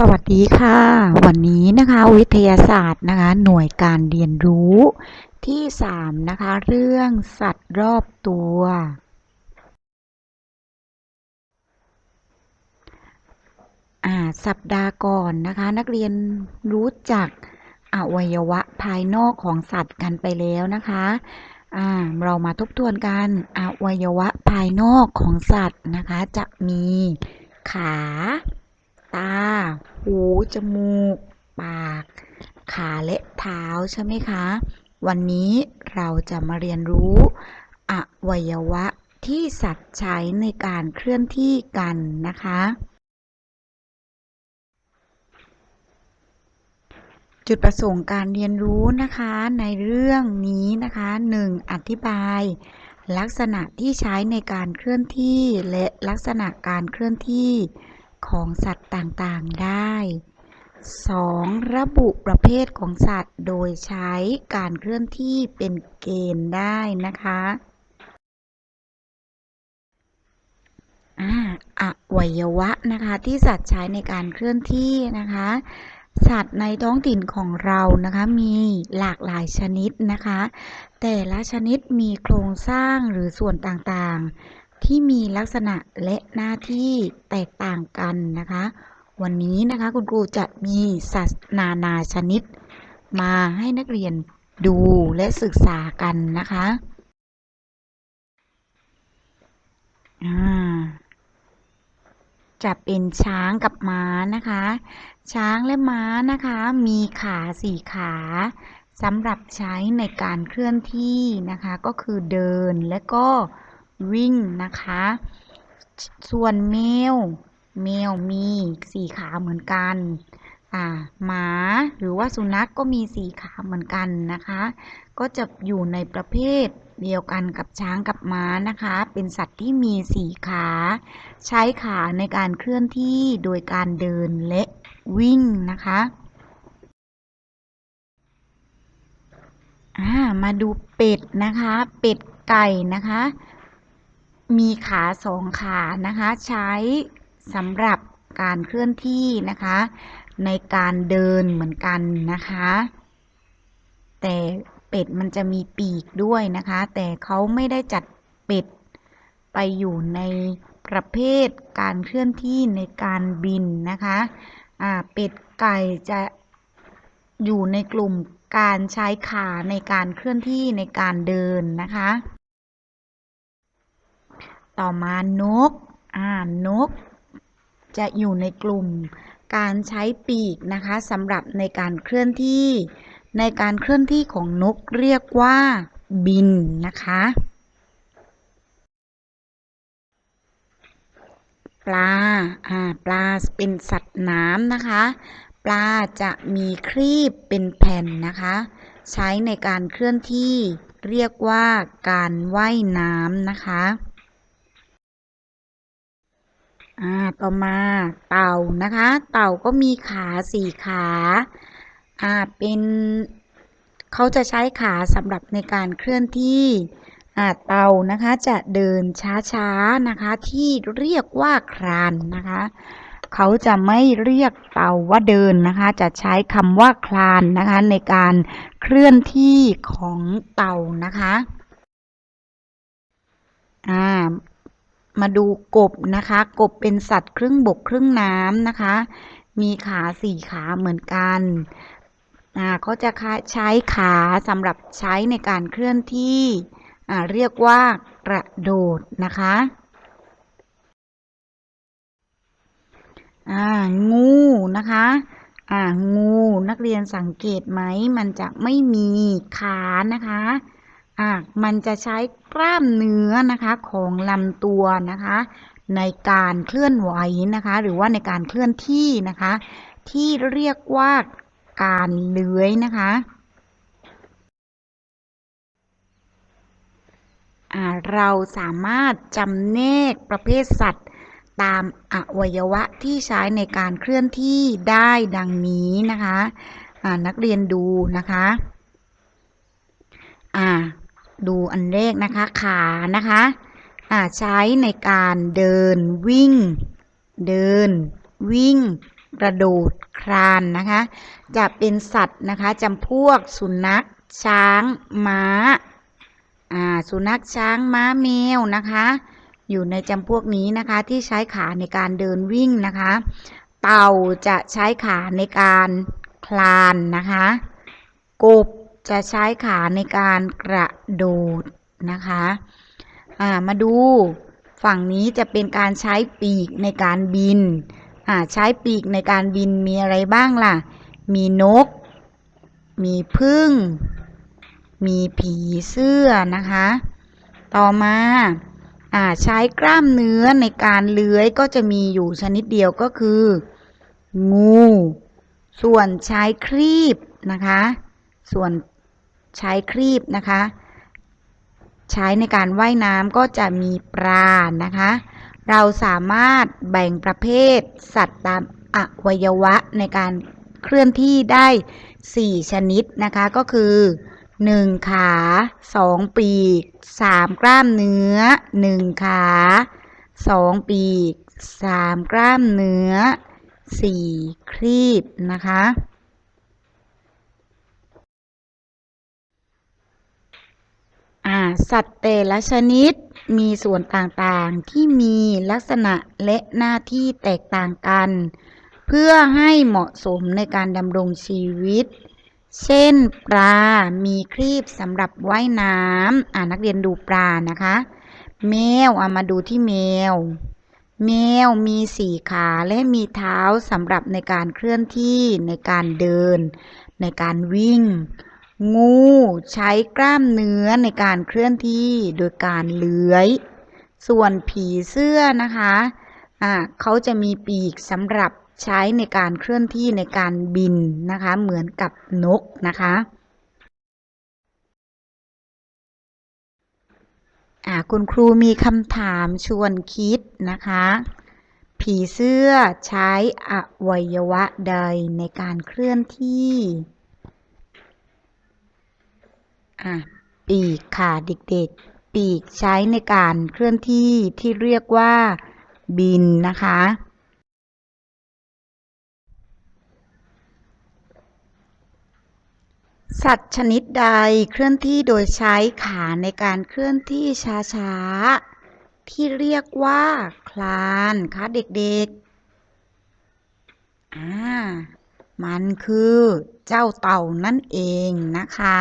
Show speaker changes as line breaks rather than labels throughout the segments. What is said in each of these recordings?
สวัสดีค่ะ วันนี้นะคะวิทยาศาสตร์นะคะหน่วยการเรียนรู้ที่ 3 นะคะ เรื่องสัตว์รอบตัวอ่าสัปดาห์ก่อนนะคะ นักเรียนรู้จักอวัยวะภายนอกของสัตว์กันไปแล้วนะคะอ่าเรามาทบทวนกันอวัยวะภายนอกของสัตว์นะคะ จะมีขา ตา หู จมูก ปาก ขาและเท้าใช่ไหมคะ วันนี้เราจะมาเรียนรู้ อวัยวะที่สัตว์ใช้ในการเคลื่อนที่กันนะคะ จุดประสงค์การเรียนรู้นะคะในเรื่องนี้นะคะ 1. อธิบายลักษณะที่ใช้ในการเคลื่อนที่และลักษณะการเคลื่อนที่ ของสัตว์ต่างๆได้ 2. ระบุประเภทของสัตว์โดยใช้การเคลื่อนที่เป็นเกณฑ์ได้นะคะอ่าอวัยวะนะคะที่สัตว์ใช้ในการเคลื่อนที่นะคะ สัตว์ในท้องถิ่นของเรานะคะมีหลากหลายชนิดนะคะ แต่ละชนิดมีโครงสร้างหรือส่วนต่างๆ ที่มีลักษณะและหน้าที่แตกต่างกันนะคะ วันนี้นะคะคุณครูจะมีสัตว์นานาชนิด มาให้นักเรียนดูและศึกษากันนะคะอ่าจะเป็นช้างกับม้านะคะ ช้างและม้านะคะ มีขาสี่ขาสำหรับใช้ในการเคลื่อนที่นะคะ ก็คือเดินและก็ วิ่งนะคะ ส่วนแมวแมวมีสี่ขาเหมือนกัน อ่า หมาหรือว่าสุนัขกก็มีสี่ขาเหมือนกันนะคะ ก็จะอยู่ในประเภทเดียวกันกับช้างกับม้านะคะ เป็นสัตว์ที่มีสี่ขา ใช้ขาในการเคลื่อนที่โดยการเดินและวิ่งนะคะอ่ามาดูเป็ดนะคะ เป็ดไก่นะคะ มีขาสองขานะคะ ใช้สำหรับการเคลื่อนที่นะคะ ในการเดินเหมือนกันนะคะ แต่เป็ดมันจะมีปีกด้วยนะคะ แต่เขาไม่ได้จัดเป็ดไปอยู่ในประเภทการเคลื่อนที่ในการบินนะคะเป็ดไก่จะอยู่ในกลุ่มการใช้ขาในการเคลื่อนที่ในการเดินนะคะ ต่อมานก อ่านก จะอยู่ในกลุ่ม การใช้ปีกนะคะสำหรับในการเคลื่อนที่ ในการเคลื่อนที่ของนกเรียกว่าบินนะคะ ปลา อ่า ปลาเป็นสัตว์น้ำนะคะ ปลาจะมีครีบเป็นแผ่นนะคะ ใช้ในการเคลื่อนที่เรียกว่าการว่ายน้ำนะคะ อ่า ต่อมาเต่านะคะ เต่าก็มีขาสี่ขา อ่า เป็นเขาจะใช้ขาสำหรับในการเคลื่อนที่ อ่า เต่านะคะจะเดินช้าๆนะคะ ที่เรียกว่าคลานนะคะ เขาจะไม่เรียกเต่าว่าเดินนะคะ จะใช้คำว่าคลานนะคะ ในการเคลื่อนที่ของเต่านะคะ อ่า มาดูกบนะคะ กบเป็นสัตว์ครึ่งบกครึ่งน้ำนะคะ มีขาสี่ขาเหมือนกันอ่าเขาจะใช้ขาสำหรับใช้ในการเคลื่อนที่อ่าเรียกว่ากระโดดนะคะอ่างูนะคะอ่างูนักเรียนสังเกตไหมมันจะไม่มีขานะคะ อ่ามันจะใช้กล้ามเนื้อนะคะของลำตัวนะคะ ในการเคลื่อนไหวนะคะ หรือว่าในการเคลื่อนที่นะคะ ที่เรียกว่าการเลื้อยนะคะเราสามารถจำแนกประเภทสัตว์ ตามอวัยวะที่ใช้ในการเคลื่อนที่ได้ดังนี้นะคะ นักเรียนดูนะคะ อ่า ดูอันแรกนะคะขานะคะใช้ในการเดินวิ่ง เดิน วิ่ง กระโดดคลานนะคะ จะเป็นสัตว์นะคะจำพวกสุนัข ช้าง ม้าอ่าสุนัขช้างม้าแมวนะคะ อยู่ในจำพวกนี้นะคะที่ใช้ขาในการเดินวิ่งนะคะ เต่าจะใช้ขาในการคลานนะคะ กบ จะใช้ขาในการกระโดดนะคะอ่ามาดูฝั่งนี้จะเป็นการใช้ปีกในการบินอ่าใช้ปีกในการบินมีอะไรบ้างล่ะ มีนก มีพึ่ง มีผีเสื้อนะคะ ต่อมาอ่าใช้กล้ามเนื้อในการเลื้อยก็จะมีอยู่ชนิดเดียวก็คือ งู ส่วนใช้ครีบนะคะ ส่วน ใช้ครีบนะคะ ใช้ในการว่ายน้ำก็จะมีปลานะคะ เราสามารถแบ่งประเภทสัตว์ตามอวัยวะในการเคลื่อนที่ได้ 4 ชนิดนะคะก็คือ 1 ขา 2 ปีก 3 กล้ามเนื้อ 1 ขา 2 ปีก 3 กล้ามเนื้อ 4 ครีบนะคะ อ่า สัตว์แต่ละชนิดมีส่วนต่างๆที่มีลักษณะและหน้าที่แตกต่างกัน เพื่อให้เหมาะสมในการดำรงชีวิต เช่น ปลา มีครีบสำหรับว่ายน้ำอ่านักเรียนดูปลานะคะ แมวเอามาดูที่แมว แมวมีสี่ขาและมีเท้าสำหรับในการเคลื่อนที่ในการเดิน ในการวิ่ง งูใช้กล้ามเนื้อในการเคลื่อนที่โดยการเลื้อย ส่วนผีเสื้อนะคะอ่าเขาจะมีปีกสำหรับใช้ในการเคลื่อนที่ในการบินนะคะ เหมือนกับนกนะคะคุณครูมีคำถามชวนคิดนะคะ ผีเสื้อใช้อวัยวะใดในการเคลื่อนที่ อะปีกค่ะเด็กๆ ปีกใช้ในการเคลื่อนที่ที่เรียกว่า บินนะคะ สัตว์ชนิดใดเคลื่อนที่โดยใช้ขาในการเคลื่อนที่ช้าๆ ที่เรียกว่า คลานคะเด็กๆอ่ามันคือเจ้าเต่านั่นเองนะคะ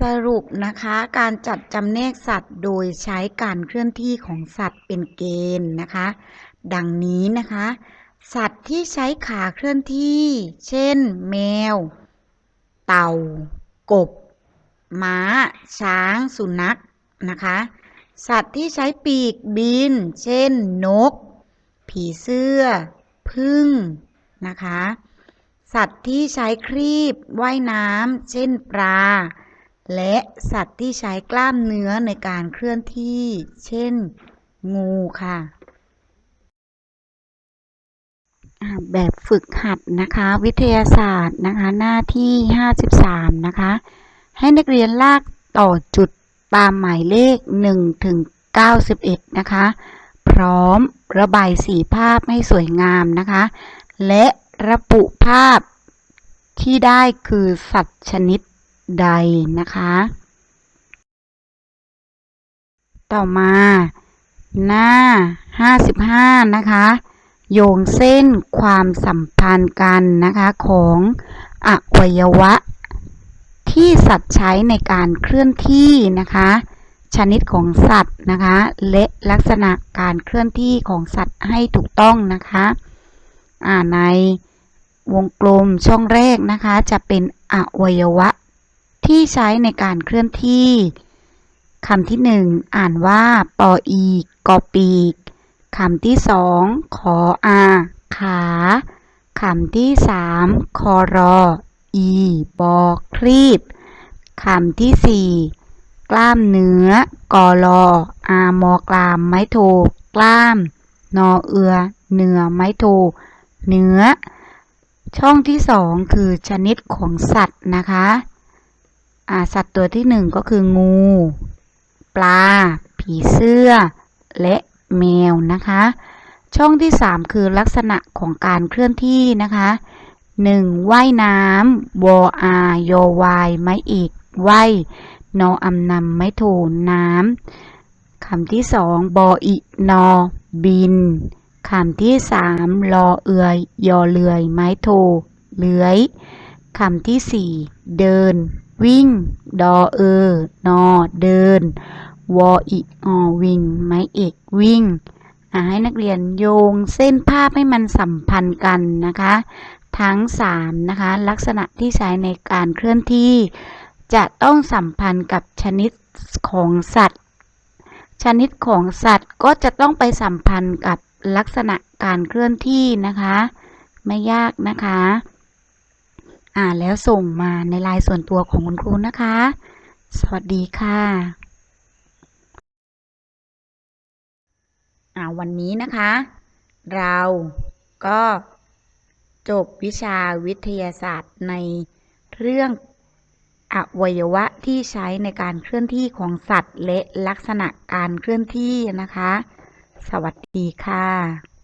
สรุปนะคะการจัดจำแนกสัตว์โดยใช้การเคลื่อนที่ของสัตว์เป็นเกณฑ์นะคะ ดังนี้นะคะ สัตว์ที่ใช้ขาเคลื่อนที่ เช่น แมว เต่า กบ ม้า ช้าง สุนัขนะคะ สัตว์ที่ใช้ปีกบิน เช่น นก ผีเสื้อ พึ่งนะคะสัตว์ที่ใช้ครีบว่ายน้ำ เช่นปลา และสัตว์ที่ใช้กล้ามเนื้อในการเคลื่อนที่ เช่น งูค่ะ แบบฝึกหัดนะคะ วิทยาศาสตร์นะคะ หน้าที่ 53 นะคะ ให้นักเรียนลากต่อจุดตามหมายเลข 1 ถึง 91 นะคะ พร้อมระบายสีภาพให้สวยงามนะคะ และระบุภาพที่ได้คือสัตว์ชนิด ใดนะคะ ต่อมา หน้า 55 นะคะ โยงเส้นความสัมพันธ์กันนะคะของอวัยวะ ที่สัตว์ใช้ในการเคลื่อนที่นะคะ ชนิดของสัตว์นะคะ และลักษณะการเคลื่อนที่ของสัตว์ให้ถูกต้องนะคะอ่าในวงกลมช่องแรกนะคะ จะเป็นอวัยวะ ที่ใช้ในการเคลื่อนที่คำที่หนึ่งอ่านว่า ปออีกอปีกคำที่สองขออา ขาคำที่สามคอรอ อีบอครีบคำที่สี่กล้ามเนื้อ กอลอ อามอกลามไม้โทกล้าม นอเอือ เนื้อไม้โท เนื้อ ช่องที่สองคือชนิดของสัตว์นะคะ สัตว์ตัวที่หนึ่งก็คืองู ปลา ผีเสื้อ และแมวนะคะ ช่องที่ 3 คือลักษณะของการเคลื่อนที่นะคะ 1. ว่ายน้ำวออายอวายไม้อีกว่ายนออำนำไม้โทน้ำคำที่สองบออินอบินคำที่สามรอเอือยยอเลือยไม้โทเลื้อยคำที่สี่เดิน วิ่ง ดอเออนอเดิน วออิออวิ่ง ไม้เอกวิ่งให้นักเรียนโยงเส้นภาพให้มันสัมพันธ์กันนะคะ ทั้งสามนะคะ ลักษณะที่ใช้ในการเคลื่อนที่ จะต้องสัมพันธ์กับชนิดของสัตว์ ชนิดของสัตว์ก็จะต้องไปสัมพันธ์กับลักษณะการเคลื่อนที่นะคะ ไม่ยากนะคะ อ่านแล้วส่งมาในไลน์ส่วนตัวของคุณครูนะคะ สวัสดีค่ะอ่าวันนี้นะคะ เราก็จบวิชาวิทยาศาสตร์ในเรื่องอวัยวะที่ใช้ในการเคลื่อนที่ของสัตว์และลักษณะการเคลื่อนที่นะคะ สวัสดีค่ะ